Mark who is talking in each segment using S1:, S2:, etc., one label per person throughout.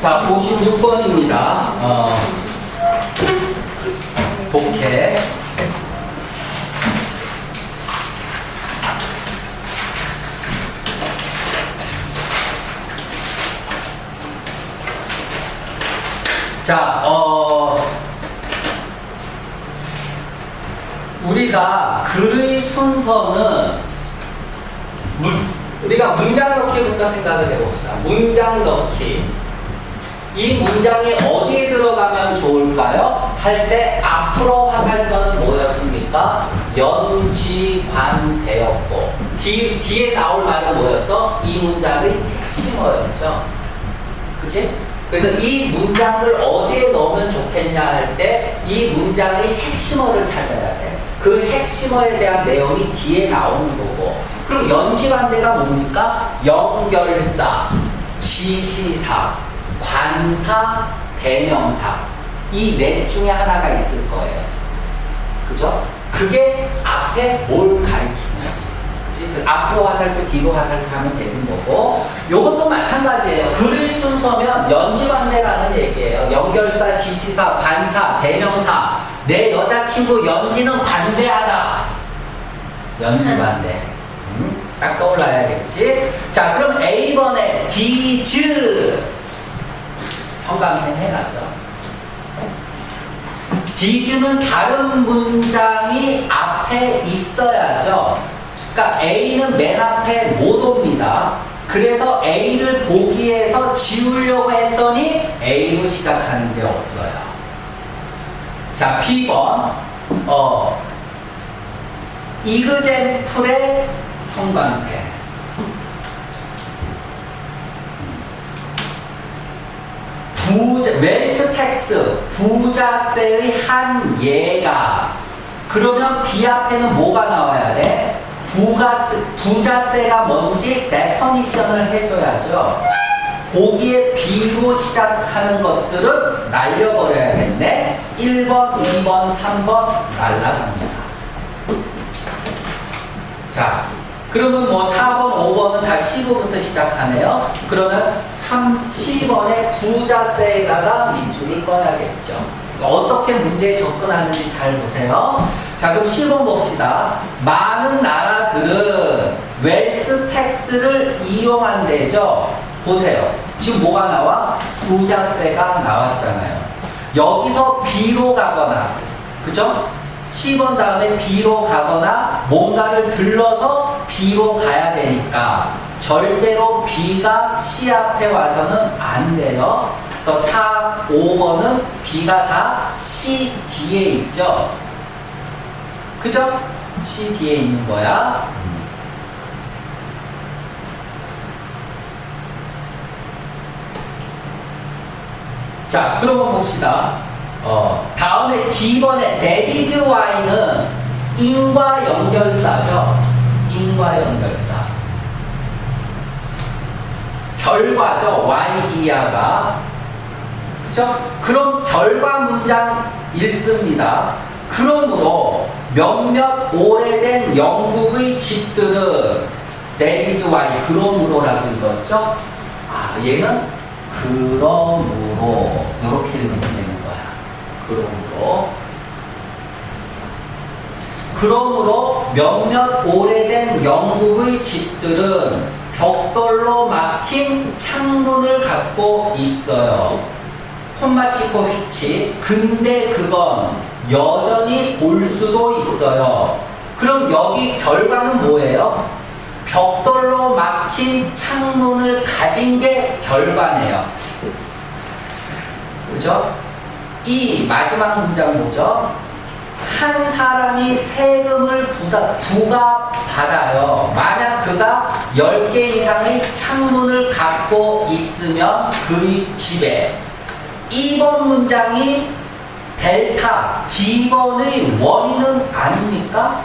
S1: 자, 56번입니다. 어, 복해. 자, 어, 우리가 글의 순서는 문, 우리가 문장 넣기부터 생각을 해봅시다. 문장 넣기. 이 문장이 어디에 들어가면 좋을까요? 할 때 앞으로 화살표는 뭐였습니까? 연지관대였고 뒤, 뒤에 나올 말은 뭐였어? 이 문장의 핵심어였죠. 그치? 그래서 이 문장을 어디에 넣으면 좋겠냐 할 때 이 문장의 핵심어를 찾아야 돼. 그 핵심어에 대한 내용이 뒤에 나오는 거고. 그럼 연지관대가 뭡니까? 연결사, 지시사, 관사, 대명사. 이 넷 중에 하나가 있을 거예요. 그죠? 그게 앞에 뭘 가리키는지. 그치? 그 앞으로 화살표, 뒤로 화살표 하면 되는 거고. 요것도 마찬가지예요. 글의 순서면 연지관대라는 얘기예요. 연결사, 지시사, 관사, 대명사. 내 여자친구 연지는 관대하다. 연지관대. 음, 딱 떠올라야겠지? 자, 그럼 A번에 디즈. 형광펜 해놨죠. 디즈는 다른 문장이 앞에 있어야죠. 그러니까 A는 맨 앞에 못 옵니다. 그래서 A를 보기에서 지우려고 했더니 A로 시작하는 게 없어요. 자, B번. 어, 이그젠플의 형광펜. 부자, 웰스 텍스, 부자세의 한 예가. 그러면 비 앞에는 뭐가 나와야 돼? 부가세, 부자세가 뭔지 데퍼니션을 해줘야죠. 거기에 비로 시작하는 것들은 날려버려야겠네. 1번, 2번, 3번 날라갑니다. 자, 그러면 뭐 4번, 5번은 다 15부터 시작하네요. 그러면 3, 10번에 부자세에다가 밑줄을 꺼야겠죠. 어떻게 문제에 접근하는지 잘 보세요. 자, 그럼 10번 봅시다. 많은 나라들은 웰스 텍스를 이용한대죠. 보세요. 지금 뭐가 나와? 부자세가 나왔잖아요. 여기서 B로 가거나, 그죠? 10번 다음에 B로 가거나 뭔가를 들러서 B로 가야 되니까 절대로 B가 C 앞에 와서는 안 돼요. 그래서 4, 5번은 B가 다 C 뒤에 있죠. 그죠? C 뒤에 있는 거야. 자, 그러면 봅시다. 어, 다음에 D번에 is why는 인과 연결사죠. 인과 연결사. 결과죠. y 이하가. 그죠? 그럼 결과 문장 읽습니다. 그러므로 몇몇 오래된 영국의 집들은 is why 그러므로라고 읽었죠? 아, 얘는 그러므로 이렇게 거야. 그러므로 그러므로 몇몇 오래된 영국의 집들은 벽돌로 막힌 창문을 갖고 있어요. 콤마 찍고 휘치. 근데 그건 여전히 볼 수도 있어요. 그럼 여기 결과는 뭐예요? 벽돌로 막힌 창문을 가진 게 결과네요. 그죠? 이 마지막 문장 뭐죠? 한 사람이 세금을 부다, 부과받아요. 만약 그가 10개 이상의 창문을 갖고 있으면 그의 집에 2번 문장이 델타, D번의 원인은 아닙니까?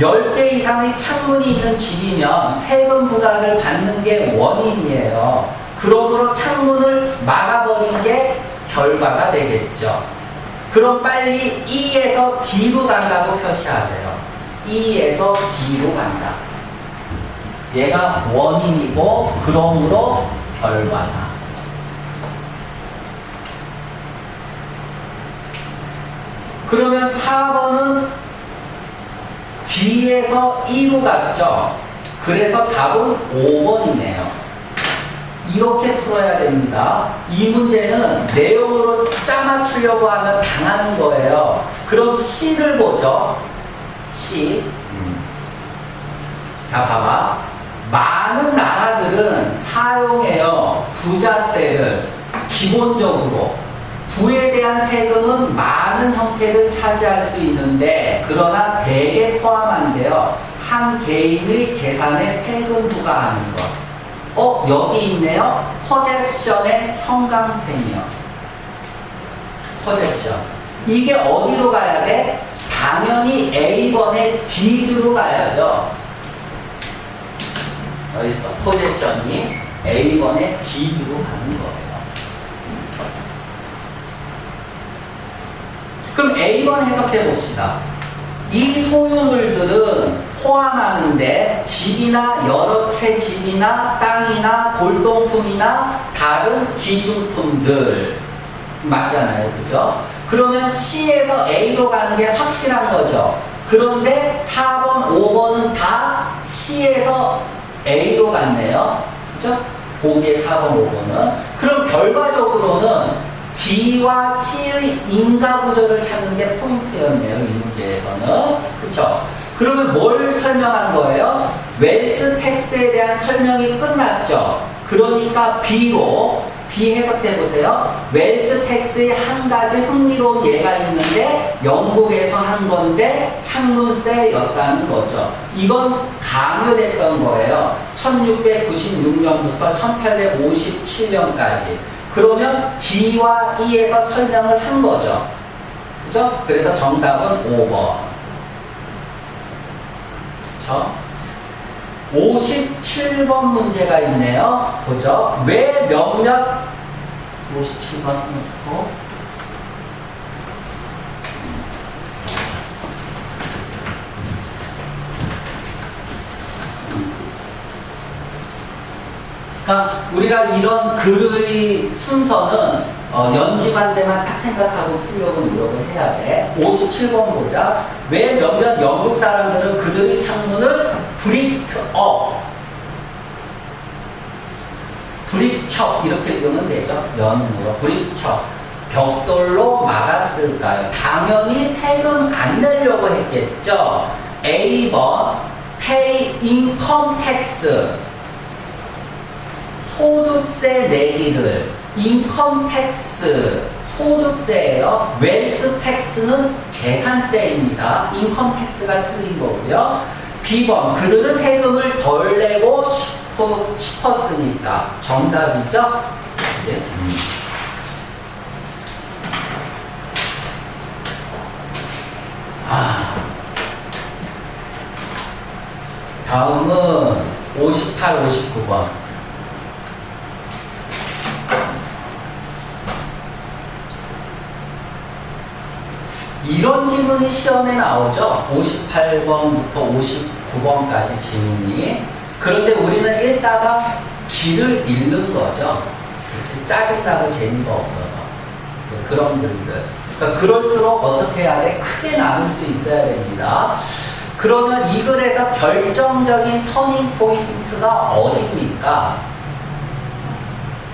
S1: 10개 이상의 창문이 있는 집이면 세금 부과를 받는 게 원인이에요. 그러므로 창문을 막아버린 게 결과가 되겠죠. 그럼 빨리 E에서 D로 간다고 표시하세요. E에서 D로 간다. 얘가 원인이고 그러므로 결과다. 그러면 4번은 D에서 E로 갔죠. 그래서 답은 5번이네요. 이렇게 풀어야 됩니다. 이 문제는 내용으로 짜맞추려고 하면 당하는 거예요. 그럼 C를 보죠. C. 자, 봐봐. 많은 나라들은 사용해요. 부자세를 기본적으로. 부에 대한 세금은 많은 형태를 차지할 수 있는데, 그러나 대개 포함한데요. 한 개인의 재산에 세금 부과하는 것. 어, 여기 있네요. 포제션의 형광펜이요. 포제션. 이게 어디로 가야 돼? 당연히 A번의 D주로 가야죠. 여기 있어. 포제션이 A번의 D주로 가는 거예요. 그럼 A번 해석해 봅시다. 이 소유물들은 포함하는데 집이나 여러 채 집이나 땅이나 골동품이나 다른 기중품들 맞잖아요. 그죠? 그러면 C에서 A로 가는 게 확실한 거죠. 그런데 4번, 5번은 다 C에서 A로 갔네요. 그죠? 보기에 4번, 5번은. 그럼 결과적으로는 D와 C의 인가 구조를 찾는 게 포인트였네요. 이 문제에서는. 그쵸? 그러면 뭘 설명한 거예요? 웰스 텍스에 대한 설명이 끝났죠. 그러니까 B로 B 해석해 보세요. 웰스 텍스의 한 가지 흥미로운 예가 있는데 영국에서 한 건데 창문세였다는 거죠. 이건 강요됐던 거예요. 1696년부터 1857년까지. 그러면 D와 E에서 설명을 한 거죠. 그죠? 그래서 정답은 5번. 그쵸? 57번 문제가 있네요. 보죠. 왜 몇몇 57번 놓고 그러니까 우리가 이런 글의 순서는 어, 데만 딱 생각하고 풀려고 노력을 해야 돼. 57번 보자. 왜 몇몇 영국 사람들은 그들의 창문을 브리트업, 브리척 이렇게 읽으면 되죠. 연으로 브리척. 벽돌로 막았을까요? 당연히 세금 안 내려고 했겠죠. A번 pay income tax 소득세 내기를 인컴 텍스 소득세예요. 웰스 텍스는 재산세입니다. 인컴 텍스가 틀린 거고요. B번 그들은 세금을 덜 내고 싶어, 싶었으니까 정답이죠. 네. 음. 아. 다음은 58, 59번. 이런 질문이 시험에 나오죠. 58번부터 59번까지 질문이. 그런데 우리는 읽다가 길을 잃는 거죠. 그렇지? 짜증나고 재미가 없어서. 네, 그런 글들. 그러니까 그럴수록 어떻게 해야 돼? 크게 나눌 수 있어야 됩니다. 그러면 이 글에서 결정적인 터닝 포인트가 어디입니까?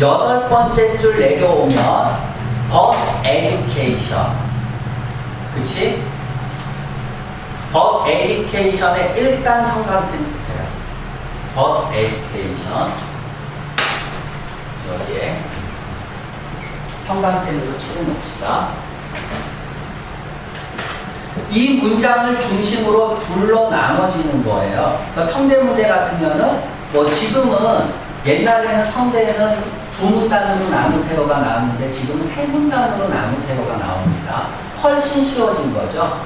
S1: 여덟 번째 줄 내려오면 but education 그치? but education에 일단 형광펜 쓰세요. but education 여기에 형광펜으로 칠해놓읍시다. 이 문장을 중심으로 둘러 나눠지는 거예요. 그래서 성대 문제 같으면은 뭐 지금은 옛날에는 성대에는 두 문단으로 나누세요가 나왔는데 지금은 세 문단으로 나누세요가 나옵니다. 훨씬 쉬워진 거죠.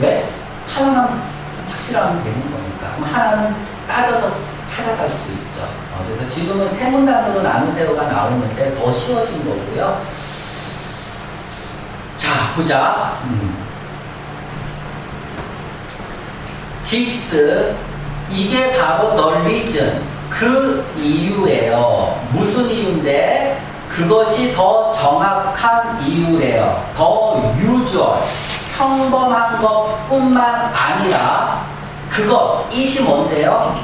S1: 왜? 하나만 확실하면 되는 거니까. 그럼 하나는 따져서 찾아갈 수 있죠. 어, 그래서 지금은 세 문단으로 나누세요가 나오는데 더 쉬워진 거고요. 자, 보자. 음. this 이게 바로 reason. 그 이유예요. 무슨 이유인데? 그것이 더 정확한 이유래요. 더 usual. 평범한 것 뿐만 아니라 그것, 이시 뭔데요?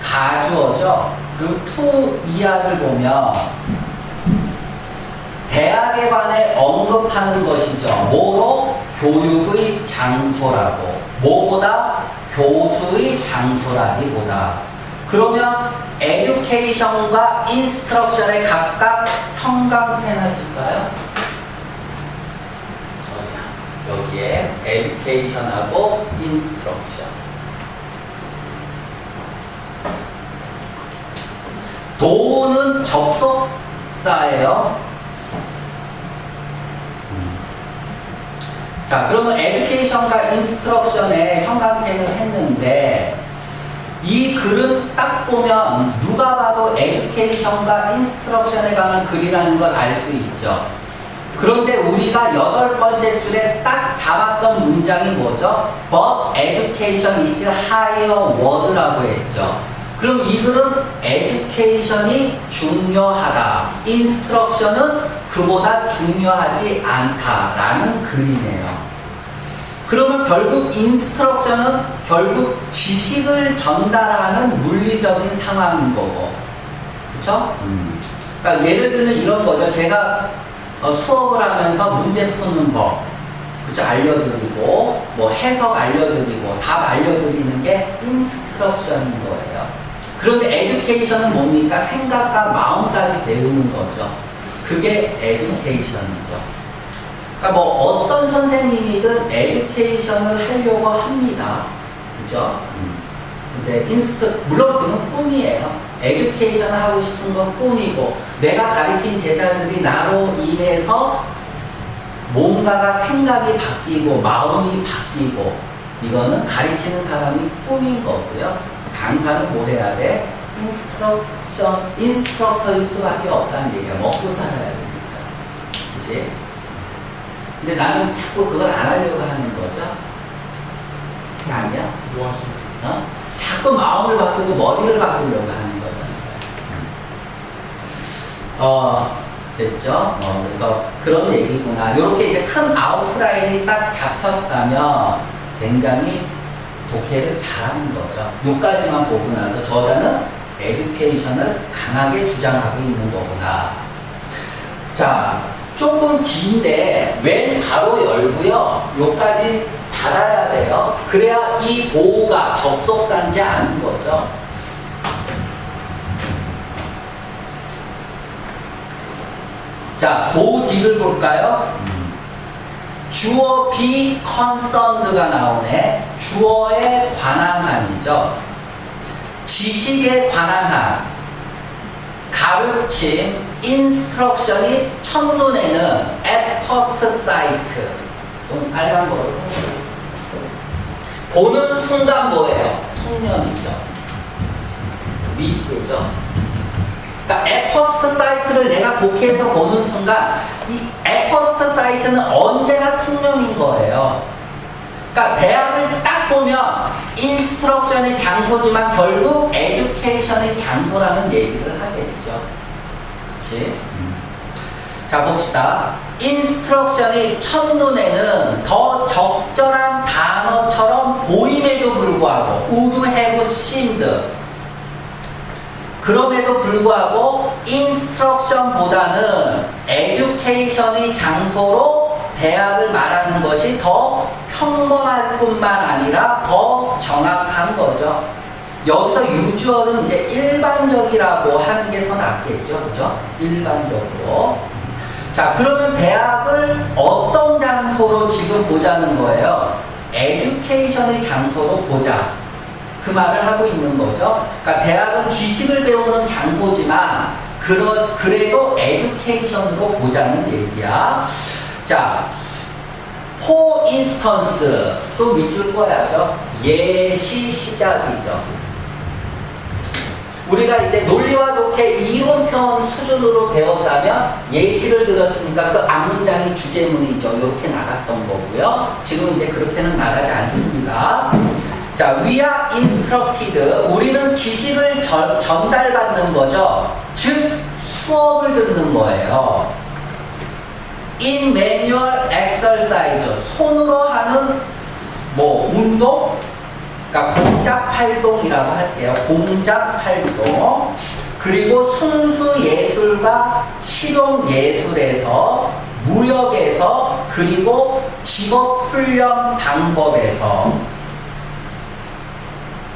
S1: 가주어죠. 그리고 to 이하를 보면 대학에 관해 언급하는 것이죠. 뭐로? 교육의 장소라고. 뭐보다? 교수의 장소라기보다. 그러면 education과 instruction에 각각 형광펜하실까요? 여기에 education하고 instruction. 도는 접속사예요. 자, 그러면 education과 instruction에 형광펜을 했는데 이 글은 딱 보면 누가 봐도 education과 instruction에 관한 글이라는 걸 알 수 있죠. 그런데 우리가 여덟 번째 줄에 딱 잡았던 문장이 뭐죠? But education is higher word라고 했죠. 그럼 이 글은 education이 중요하다. instruction은 그보다 중요하지 않다라는 글이네요. 그러면 결국 instruction은 결국 지식을 전달하는 물리적인 상황인 거고. 그쵸? 그러니까 예를 들면 이런 거죠. 제가 어, 수업을 하면서 문제 푸는 법, 그죠? 알려드리고, 뭐 해석 알려드리고, 답 알려드리는 게 instruction인 거예요. 그런데 education은 뭡니까? 생각과 마음까지 배우는 거죠. 그게 education이죠. 그러니까 뭐 어떤 선생님이든 education을 하려고 합니다. 그죠? 근데 인스트 물론 그건 꿈이에요. 에듀케이션 하고 싶은 건 꿈이고 내가 가르친 제자들이 나로 인해서 뭔가가 생각이 바뀌고 마음이 바뀌고 이거는 가르치는 사람이 꿈인 거고요. 강사는 뭐 해야 돼? 인스트럭션, 인스트럭터일 수밖에 없다는 얘기야. 먹고 살아야 되니까. 그치? 근데 나는 자꾸 그걸 안 하려고 하는 거죠. 아니야.
S2: 뭐 하시는
S1: 어? 자꾸 마음을 바꾸고 머리를 바꾸려고 하는 거잖아요. 어, 됐죠? 어, 그래서 그런 얘기구나. 이렇게 이제 큰 아웃라인이 딱 잡혔다면 굉장히 독해를 잘하는 거죠. 요까지만 보고 나서 저자는 에듀케이션을 강하게 주장하고 있는 거구나. 자, 조금 긴데 왼 가로 열고요. 요까지 닫아야 돼요. 그래야 이 도가 접속사인지 아는 거죠. 자, 도 뒤를 볼까요? 주어 be concerned가 나오네. 주어에 관한 한이죠. 지식에 관한 한. 가르침, instruction이 첫눈에는 at first sight. 좀 빨간 거로 보는 순간 뭐예요? 통념이죠. 미스죠. 그러니까 에퍼스트 사이트를 내가 독해서 보는 순간 이 에퍼스트 사이트는 언제나 통념인 거예요. 그러니까 대학을 딱 보면 인스트럭션이 장소지만 결국 에듀케이션이 장소라는 얘기를 하겠죠. 그치? 자 봅시다. 인스트럭션이 첫눈에는 더 적절한 단어처럼 보임에도 불구하고 would have seemed 그럼에도 불구하고 인스트럭션보다는 에듀케이션의 장소로 대학을 말하는 것이 더 평범할 뿐만 아니라 더 정확한 거죠. 여기서 유주얼은 이제 일반적이라고 하는 게 더 낫겠죠. 그죠? 일반적으로. 자, 그러면 대학을 어떤 장소로 지금 보자는 거예요? 에듀케이션의 장소로 보자. 그 말을 하고 있는 거죠. 그러니까 대학은 지식을 배우는 장소지만 그러, 그래도 에듀케이션으로 보자는 얘기야. 자, for instance 또 밑줄 꺼야죠. 예시 시작이죠. 우리가 이제 논리와 독해 이론편 수준으로 배웠다면 예시를 들었으니까 그 앞문장이 주제문이죠. 이렇게 나갔던 거고요. 지금 이제 그렇게는 나가지 않습니다. 자, 자, we are instructed. 우리는 지식을 전, 전달받는 거죠. 즉, 수업을 듣는 거예요. in manual exercise. 손으로 하는 뭐, 운동? 그러니까 공작 활동이라고 할게요. 공작 활동. 그리고 순수 예술과 실용 예술에서 무역에서 그리고 직업 훈련 방법에서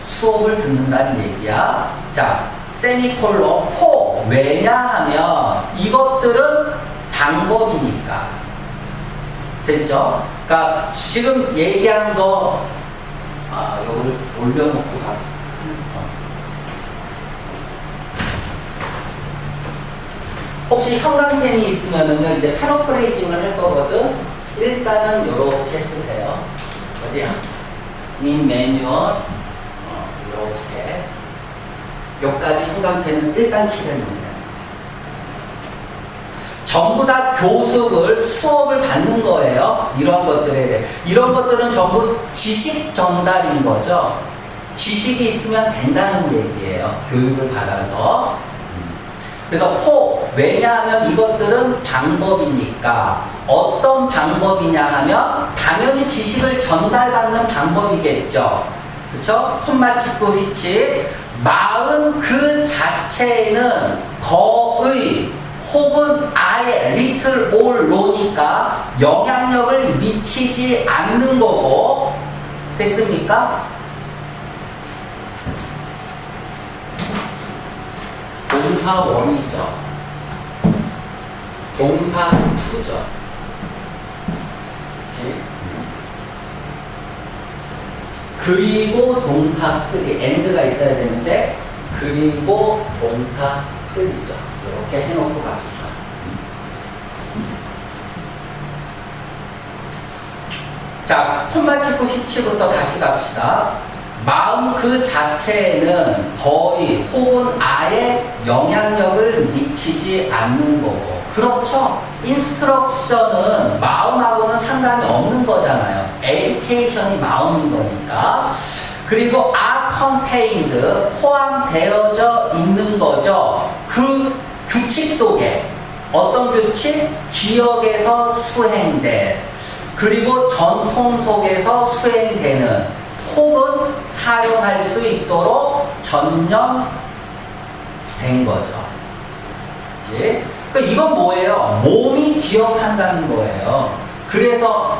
S1: 수업을 듣는다는 얘기야. 자, 세미콜론 포 왜냐하면 이것들은 방법이니까. 됐죠? 그러니까 지금 얘기한 거 아, 요거를 올려놓고 가. 어. 혹시 형광펜이 있으면은 이제 패러프레이징을 할 거거든. 일단은 요렇게 쓰세요. 어디야? 인 매뉴얼. 어, 요렇게. 요까지 형광펜은 일단 칠해놓으세요. 전부 다 교습을 수업을 받는 거예요. 이런 것들에 대해. 이런 것들은 전부 지식 전달인 거죠. 지식이 있으면 된다는 얘기예요. 교육을 받아서. 그래서 포 왜냐하면 이것들은 방법이니까 어떤 방법이냐 하면 당연히 지식을 전달받는 방법이겠죠. 그렇죠? 콤마치코 휘치 마음 그 자체에는 거의 혹은 아예 리틀 올 로니까 영향력을 미치지 않는 거고 됐습니까? 동사 원이죠. 동사 투죠. 그리고 동사 쓰리. end가 있어야 되는데, 그리고 동사 쓰리죠. 이렇게 해놓고 갑시다. 자, 콤마치코 히치부터 다시 갑시다. 마음 그 자체에는 거의 혹은 아예 영향력을 미치지 않는 거고. 그렇죠. 인스트럭션은 마음하고는 상관이 없는 거잖아요. 에듀케이션이 마음인 거니까. 그리고 contained, 포함되어져 있는 거죠. 그 규칙 속에. 어떤 규칙? 기억에서 수행된. 그리고 전통 속에서 수행되는 혹은 사용할 수 있도록 전념된 거죠. 그치? 그 이건 뭐예요? 몸이 기억한다는 거예요. 그래서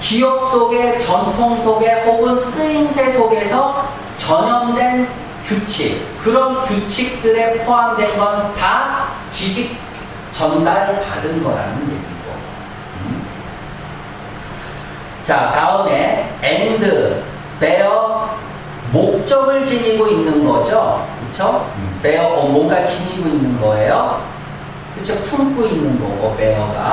S1: 기억 속에 전통 속에 혹은 쓰임새 속에서 전염된 규칙 그런 규칙들에 포함된 건 다 지식 전달 받은 거라는 얘기고. 음. 자 다음에 and bear 목적을 지니고 있는 거죠. 그렇죠? bear 어, 뭔가 지니고 있는 거예요. 그렇죠? 품고 있는 거고 bear가